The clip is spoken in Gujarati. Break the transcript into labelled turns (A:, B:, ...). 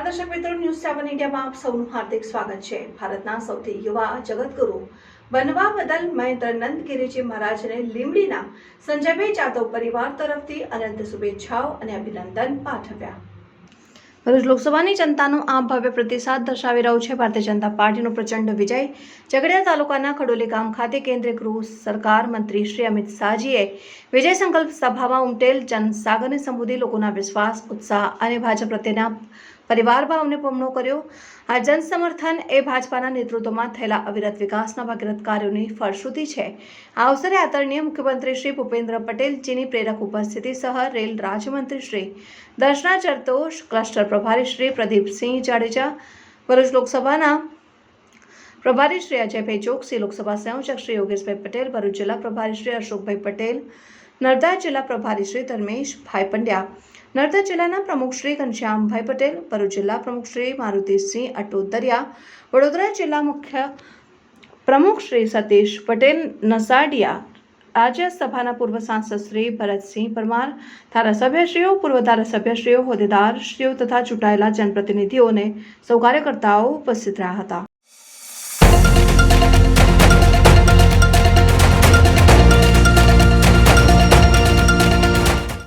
A: દર્શક મિત્રો ન્યૂઝ સેવન ઇન્ડિયામાં આપ સૌનું હાર્દિક સ્વાગત છે. ભારતના સૌથી યુવા જગતગુરુ બનવા બદલ મહેન્દ્ર નંદ મહારાજને લીમડીના સંજયભાઈ જાદવ પરિવાર તરફથી અનંત શુભેચ્છાઓ અને અભિનંદન પાઠવ્યા. ભરૂચ લોકસભાની જનતાનો આ ભવ્ય પ્રતિસાદ દર્શાવી રહ્યો છે. ભારતીય જનતા પાર્ટીનો પ્રચંડ વિજય ઝઘડિયા તાલુકાના ખડોલી ગામ ખાતે કેન્દ્રીય ગૃહ સરકાર મંત્રી શ્રી અમિત શાહજીએ વિજય સંકલ્પ સભામાં ઉમટેલ જનસાગરને સંબોધી લોકોના વિશ્વાસ, ઉત્સાહ અને ભાજપ પ્રત્યેના પરિવાર ભાવને પમણો કર્યો. આ જનસમર્થન એ ભાજપાના નેતૃત્વમાં થયેલા અવિરત વિકાસના ભગીરથ કાર્યોની ફળશ્રુતિ છે. આ અવસરે આદરણીય મુખ્યમંત્રી શ્રી ભૂપેન્દ્ર પટેલજીની પ્રેરક ઉપસ્થિતિ સહ રેલ રાજ્યમંત્રી શ્રી દર્શના ચરતોષ ક્લસ્ટર પ્રભારી શ્રી પ્રદીપસિંહ જાડેજા, ભરૂચ લોકસભાના પ્રભારી શ્રી અજયભાઈ ચોકસી, લોકસભા સંયોજક શ્રી યોગેશભાઈ પટેલ, ભરૂચ જિલ્લા પ્રભારી શ્રી અશોકભાઈ પટેલ, નર્મદા જિલ્લા પ્રભારી શ્રી ધર્મેશભાઈ પંડ્યા. નર્મદા જિલ્લાના પ્રમુખ શ્રી ઘનશ્યામભાઈ પટેલ, ભરૂચ જિલ્લા પ્રમુખ શ્રી મારુતિસિંહ અટોદરિયા, વડોદરા જિલ્લા મુખ્ય પ્રમુખ શ્રી સતીશ પટેલ, નસાડિયા રાજ્યસભાના પૂર્વ સાંસદ શ્રી ભરતસિંહ પરમાર, ધારાસભ્યશ્રીઓ, પૂર્વ ધારાસભ્યશ્રીઓ, હોદ્દેદારશ્રીઓ તથા ચૂંટાયેલા જનપ્રતિનિધિઓને સૌ કાર્યકર્તાઓ ઉપસ્થિત રહ્યા હતા.